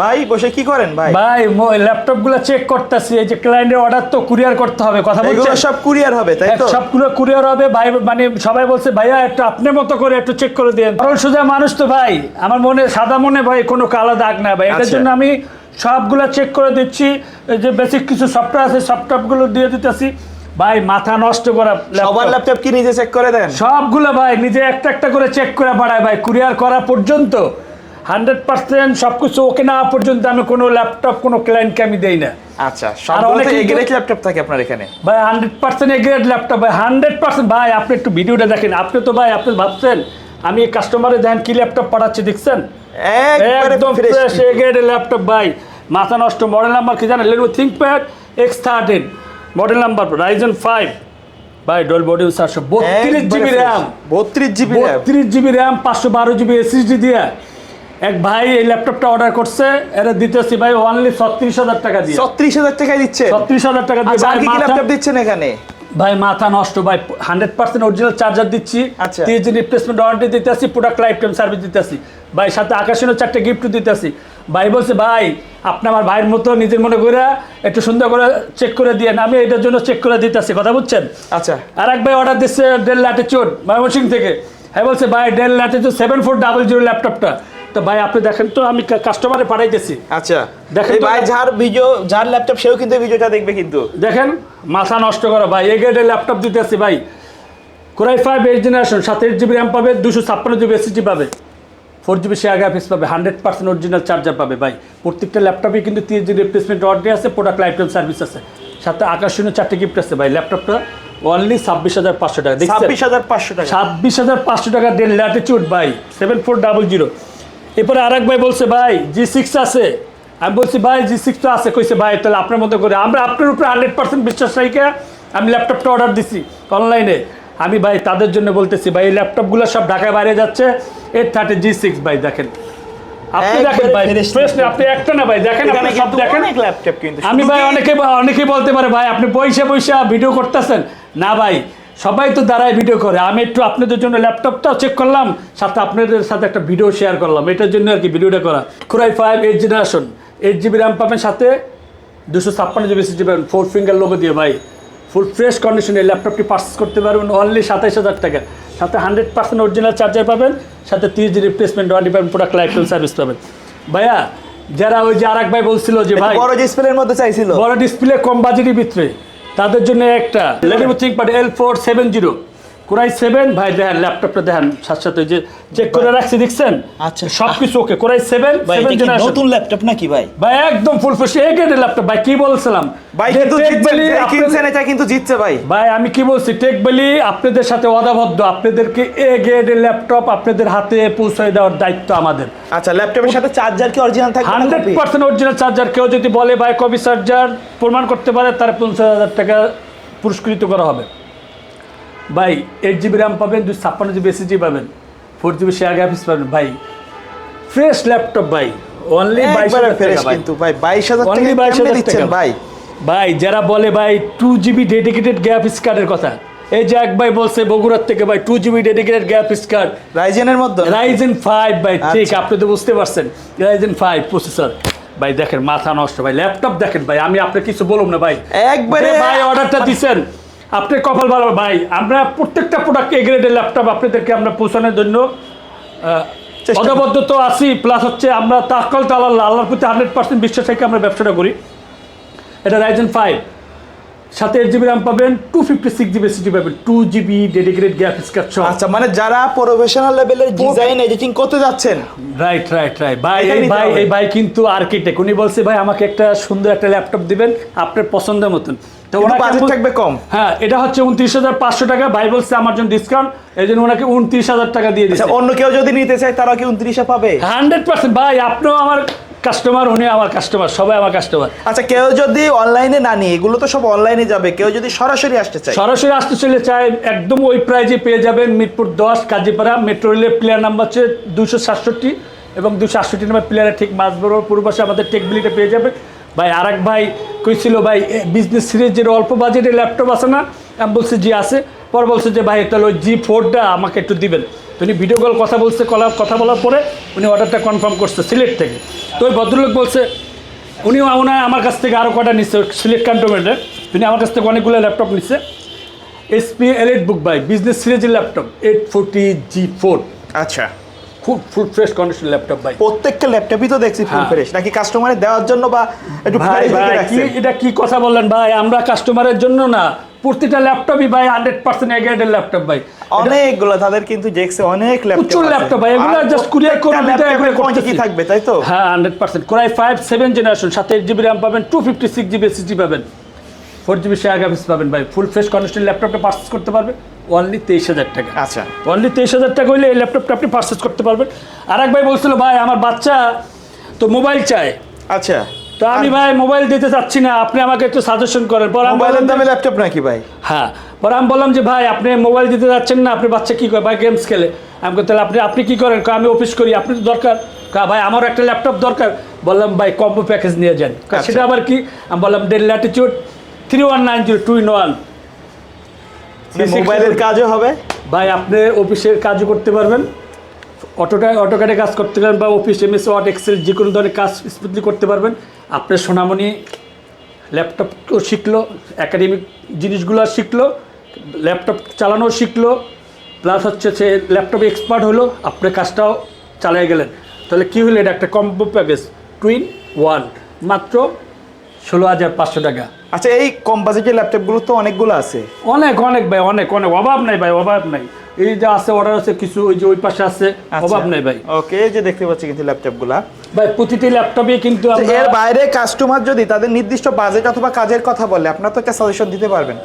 ভাই বসে কি করেন ভাই? ভাই ল্যাপটপগুলো চেক করতেছি এই যে ক্লায়েন্টের অর্ডার তো কুরিয়ার করতে হবে কথা এগুলো সব কুরিয়ার হবে তাই তো? সবগুলো কুরিয়ার হবে ভাই মানে সবাই বলছে ভাইয়া একটু আপনার মতো করে একটু চেক করে দেন। কারণ সোজা মানুষ তো ভাই আমার মনে সাদা মনে ভাই কোনো কালো দাগ না ভাই। এটার আচ্ছা। জন্য আমি সবগুলো চেক করে দিচ্ছি যে বেসিক কিছু সফটওয়্যার আছে সফটওয়্যারগুলো দিয়ে দিতেছি। ভাই মাথা নষ্ট করা সবার ল্যাপটপ কি নিজে চেক করে দেন? সবগুলো ভাই নিজে একটা একটা করে চেক করে বাড়ায় ভাই কুরিয়ার করা পর্যন্ত। হান্ড্রেড পার্সেন্ট সবকিছু ওকে না পর্যন্ত আমি কোনো ল্যাপটপ কোনো ক্লায়েন্টকে আমি দেই না। আচ্ছা আর ল্যাপটপ থাকে আপনার এখানে? ভাই hundred percent A grade laptop ভাই হান্ড্রেড পার্সেন্ট। ভাই আপনি একটু ভিডিওটা দেখেন। আপনি তো ভাই আপনি ভাবছেন আমি কাস্টমারে দেখেন কি ল্যাপটপ পাঠাচ্ছি দেখছেন? একদম ফ্রেশ এগ্রেড ল্যাপটপ ভাই। মাথা নষ্ট মডেল নাম্বার কি জানেন? ThinkPad X thirteen model number Ryzen five ভাই ডল বডি চারশো বত্রিশ জিবি র্যাম বত্রিশ জিবি বত্রিশ জিবি র্যাম পাঁচশো বারো জিবি এসএসডি দিয়ে। এক ভাই এই ল্যাপটপটা অর্ডার করছে এটা দিতেছি ভাই অনলি ছত্রিশ হাজার টাকা দিয়ে। ছত্রিশ হাজার টাকায় দিচ্ছে? ছত্রিশ হাজার টাকা দিয়ে আচ্ছা আর কি ল্যাপটপ দিচ্ছেন এখানে? ভাই মাথা নষ্ট ভাই হান্ড্রেড পার্সেন্ট অরিজিনাল চার্জার দিচ্ছি। আচ্ছা। তিরিশ দিন রিপ্লেসমেন্ট ওয়ারেন্টি দিতে আসি প্রোডাক্ট লাইফ টাইম সার্ভিস দিতে আসি ভাই সাথে আকাশেরও চারটে গিফট দিতে আসি ভাই বলছে ভাই আপনি আমার ভাইয়ের মতো নিজের মনে করে একটু সুন্দর করে চেক করে দিয়ে আমি এটার জন্য চেক করে দিতে আসি কথা বুঝছেন? আচ্ছা। আর এক ভাই অর্ডার দিচ্ছে ডেল ল্যাটিচিউড ময়মনসিং থেকে। হ্যাঁ বলছে ভাই Dell Latitude seven four double zero ল্যাপটপটা তো ভাই আপনি দেখেন তো আমি কাস্টমারে পাঠাইতেছি। আচ্ছা। দেখেন ভাই যার ভিডিও যার ল্যাপটপ সেও কিন্তু ভিডিওটা দেখবে কিন্তু। দেখেন মাথা নষ্ট করা ভাই এই গেটে ল্যাপটপ দিতে আসি ভাই। Core i five eight generation সাত এইট জিবি র্যাম পাবে দুশো ছাপ্পান্ন জিবি এসএসডি পাবে। ফোর জিবি শেয়ার গ্রাফিক্স পাবে হান্ড্রেড পার্সেন্ট অরিজিনাল চার্জার পাবে ভাই। প্রত্যেকটা ল্যাপটপে কিন্তু তিরিশ জিবি রিপ্লেসমেন্ট ওয়ারেন্টি আছে প্রোডাক্ট লাইফ টাইম সার্ভিস আছে। সাথে আকর্ষণীয় চারটে গিফট আছে ভাই ল্যাপটপটা অনলি ছাব্বিশ হাজার পাঁচশো টাকা ছাব্বিশ হাজার পাঁচশো টাকা। ছাব্বিশ হাজার পাঁচশো টাকা ডেল ল্যাটিচিউড ভাই সেভেন ফোর ডাবল জিরো এরপরে আরেক ভাই বলছে ভাই জি সিক্স আছে। আমি বলছি ভাই জি সিক্স তো আছে। কইছে ভাই তাহলে আপনার মতো করে। আমরা আপনার উপরে হান্ড্রেড পার্সেন্ট বিশ্বাস রাখে আমি ল্যাপটপটা অর্ডার দিছি অনলাইনে আমি ভাই তাদের জন্য বলতেছি ভাই এই ল্যাপটপগুলো সব ঢাকায় বাইরে যাচ্ছে। এইট থার্টি জি সিক্স ভাই দেখেন। আপনি দেখেন ভাই না, আপনি একটা না ভাই দেখেন আপনি সব দেখেন। ল্যাপটপ কিন্তু আমি ভাই অনেকে অনেকেই বলতে পারে ভাই আপনি পয়সা পয়সা ভিডিও করতেছেন। না ভাই সবাই তো দাঁড়ায় ভিডিও করে। আমি একটু আপনাদের জন্য ল্যাপটপটাও চেক করলাম সাথে আপনাদের সাথে একটা ভিডিও শেয়ার করলাম। এটার জন্য আর কি ভিডিওটা করা। Core i five eight generation eight GB RAM পাবেন সাথে দুশো ছাপ্পান্ন জিবি সিজি পাবেন। ফোর ফিঙ্গার লোগো দিয়ে ভাই। ফুল ফ্রেশ কন্ডিশনে ল্যাপটপটি পারচেস করতে পারবেন অনলি সাতাইশ হাজার টাকা। সাথে হান্ড্রেড পার্সেন্ট অরিজিনাল চার্জার পাবেন সাথে তিরিশ জি রিপ্লেসমেন্ট ওয়ারেন্টি পাবেন প্রোডাক্ট লাইফ সার্ভিস পাবেন। ভাইয়া যারা ওই যে আর ভাই বলছিল যে ভাই বড় ডিসপ্লের মধ্যে চাইছিল। বড় ডিসপ্লে কম বাজেটের ভিতরে। তাদের জন্য একটা। লেডিবো ThinkPad L four seven zero Core i seven ভাই দেখেন ল্যাপটপটা দেখেন সাথে সাথে যে চেক করে রাখছি দেখছেন? আচ্ছা। সব কিছু ওকে কোরাই সেভেন নতুন ল্যাপটপ নাকি ভাই? ভাই একদম ফুল ফ্রেশ এই গেটের ল্যাপটপ ভাই কি বলছিলাম? ভাই যে কিন্তু কিনছেন এটা কিন্তু জিতছে ভাই। ভাই আমি কি বলছি টেক বলি আপনাদের সাথে অদাবদ্ধ আপনাদেরকে এ গ্রেডের ল্যাপটপ আপনাদের হাতে পৌঁছে দেওয়ার দায়িত্ব আমাদের। আচ্ছা ল্যাপটপের সাথে চার্জার কি অরিজিনাল থাকবে না hundred copy? Percent original charger কেউ যদি বলে ভাই কপি চার্জার প্রমাণ করতে পারে তার পঞ্চাশ হাজার টাকা পুরস্কৃত করা হবে। ভাই এইট জিবি র্যাম পাবেন দুই ছাপ্পান্ন জিবি এসএসডি পাবেন ফোর জিবি শেয়ার গ্রাফিক্স পাবেন ভাই। ফ্রেশ ল্যাপটপ ভাই অনলি বাইশ হাজার কিন্তু ভাই বাইশ হাজার অনলি বাইশ হাজার দিচ্ছেন ভাই? ভাই যারা বলে ভাই টু জিবি ডেডিকেটেড গ্রাফিক্স কার্ডের কথা এই যে এক ভাই বলছে বগুড়ার থেকে ভাই two GB dedicated graphics card রাইজেনের মধ্যে? রাইজেন ফাইভ ভাই ঠিক আচ্ছা। আপনি তো বুঝতে পারছেন। রাইজেন ফাইভ প্রসেসর ভাই দেখেন মাথা নষ্ট ভাই ল্যাপটপ দেখেন ভাই আমি আপনাকে কিছু বলুন না ভাই। একবারে ভাই অর্ডারটা দিছেন। আপনি কপাল ভালো ভাই আমরা প্রত্যেকটা প্রোডাক্ট এ গ্রেডের ল্যাপটপ আপনাদেরকে আমরা পৌঁছানোর জন্য অদাবদ্ধ তো আছি প্লাস হচ্ছে আমরা তাকল তো আল্লাহ আল্লাহর প্রতি হান্ড্রেড পার্সেন্ট বিশ্বাস থেকে আমরা ব্যবসাটা করি। এটা রাইজেন ফাইভ সাথে এইট জিবি র্যাম পাবেন two fifty six GB city পাবেন two GB dedicated graphics card আচ্ছা মানে যারা প্রফেশনাল লেভেলের ডিজাইন এডিটিং করতে যাচ্ছেন। রাইট রাইট রাইট ভাই এই ভাই এই ভাই কিন্তু আর্কিটেক্ট উনি বলছে ভাই আমাকে একটা সুন্দর একটা ল্যাপটপ দিবেন আপনার পছন্দের মতন। তো ওনাকে বাজেট থাকবে কম। হ্যাঁ এটা হচ্ছে উনত্রিশ হাজার পাঁচশো টাকা। ভাই বলছে আমার জন্য ডিসকাউন্ট এই জন্য ওনাকে উনত্রিশ হাজার টাকা দিয়ে দিচ্ছে অন্য কেউ যদি নিতে চায় তারা কি উনত্রিশে পাবে? হান্ড্রেড পার্সেন্ট ভাই আপনিও আমার কাস্টমার উনি আমার কাস্টমার সবাই আমার কাস্টমার আচ্ছা কেউ যদি অনলাইনে না নিয়ে এগুলো তো সব অনলাইনে যাবে কেউ যদি সরাসরি আসতে চায়। সরাসরি আসতে চলে চায় একদম ওই প্রাইজে পেয়ে যাবেন মিরপুর দশ কাজীপাড়া মেট্রো রেলের প্লেয়ার নাম্বার হচ্ছে দুশো সাতষট্টি এবং দুশো আটষট্টি নাম্বার প্লেয়ারের ঠিক মাঝ বরাবর পূর্ব পাশে আমাদের টেকবিলিটা পেয়ে যাবে ভাই আর এক ভাই কইছিল ভাই বিজনেস সিরিজের অল্প বাজেটের ল্যাপটপ আছে না? আমি বলছি জি আছে। পর বলছে যে ভাই তাহলে ওই জি ফোরটা আমাকে একটু দিবেন। উনি ভিডিও কল কথা বলছে কলা কথা বলার পরে উনি অর্ডারটা কনফার্ম করছে সিলেট থেকে। তো ওই ভদ্রলোক বলছে উনিও ওনার আমার কাছ থেকে আরও কটা নিচ্ছে সিলেক্ট ক্যান্টনমেন্টে তিনি আমার কাছ থেকে অনেকগুলো ল্যাপটপ নিচ্ছে। HP EliteBook by business সিরিজের laptop eight forty G four আচ্ছা। খুব ফুল ফ্রেশ কন্ডিশন ল্যাপটপ ভাই। প্রত্যেকটা ল্যাপটপই তো দেখছি ফুল হ্যাঁ। ফ্রেশ নাকি কাস্টমারে দেওয়ার জন্য বা একটু ভাই ভাই কি এটা কি কথা বললেন ভাই? আমরা কাস্টমারের জন্য না প্রতিটা ল্যাপটপই ভাই হান্ড্রেড পার্সেন্ট এগ্রেডের ল্যাপটপ ভাই। অনেকগুলো তাদের কিন্তু দেখছে অনেক ল্যাপটপ প্রচুর ল্যাপটপ ভাই এগুলো জাস্ট কুরিয়ার করে দিতে এগুলো থাকবে তাই তো? হ্যাঁ hundred percent Core i five seven generation সাথে এইট জিবি র্যাম পাবেন two fifty six GB SSD পাবেন। ফোর জিবি শেয়ার পাবেন ভাই ফুল ফ্রেশ কন্ডিশন ল্যাপটপটা পারচেস করতে পারবে অনলি তেইশ হাজার টাকা। আচ্ছা। অনলি তেইশ হাজার টাকা হইলে এই ল্যাপটপটা আপনি পারচেস করতে পারবেন। আর এক ভাই বলছিল ভাই আমার বাচ্চা তো মোবাইল চায়। আচ্ছা। তো আমি ভাই মোবাইল দিতে চাচ্ছি না আপনি আমাকে একটু সাজেশন করেন। পর মোবাইলের দামে ল্যাপটপ নাকি ভাই? হ্যাঁ পরে আমি বললাম যে ভাই আপনি মোবাইল দিতে যাচ্ছেন না আপনি বাচ্চা কী করে ভাই গেমস খেলে। আমি তাহলে আপনি আপনি কী করেন? আমি অফিস করি আপনি তো দরকার। ভাই আমার একটা ল্যাপটপ দরকার। বললাম ভাই কম্বো প্যাকেজ নিয়ে যান। আচ্ছা। সেটা আবার কি? আমি বললাম Dell Latitude three one nine zero two in one মোবাইলের কাজও হবে? ভাই আপনি অফিসের কাজও করতে পারবেন। অটোটা অটোকাটে কাজ করতে পারবেন বা অফিস এমএস ওয়ার্ড এক্সেল যে কোনো ধরনের কাজ স্মুথলি করতে পারবেন। আপনার সোনামণি ল্যাপটপও শিখলো একাডেমিক জিনিসগুলো শিখলো ল্যাপটপ চালানো শিখলো প্লাস হচ্ছে সে ল্যাপটপে এক্সপার্ট হলো আপনার কাজটাও চালিয়ে গেলেন। তাহলে কী হলো এটা একটা কম্বো প্যাকেজ টুইন ওয়ান মাত্র ষোলো হাজার পাঁচশো টাকা। আচ্ছা এই কম বাজেটের ল্যাপটপগুলো তো অনেকগুলো আছে। অনেক অনেক ভাই অনেক অনেক অভাব নাই ভাই অভাব নাই। এই যে আছে অর্ডার আছে কিছু ওই যে ওই পাশে আছে আচ্ছা। অভাব নাই ভাই। ওকে এই যে দেখতে পাচ্ছি কিন্তু ল্যাপটপগুলা ভাই প্রতিটি ল্যাপটপে কিন্তু এর বাইরে কাস্টমার যদি তাদের নির্দিষ্ট বাজেট অথবা কাজের কথা বলে আপনার তো একটা সাজেশন দিতে পারবেন।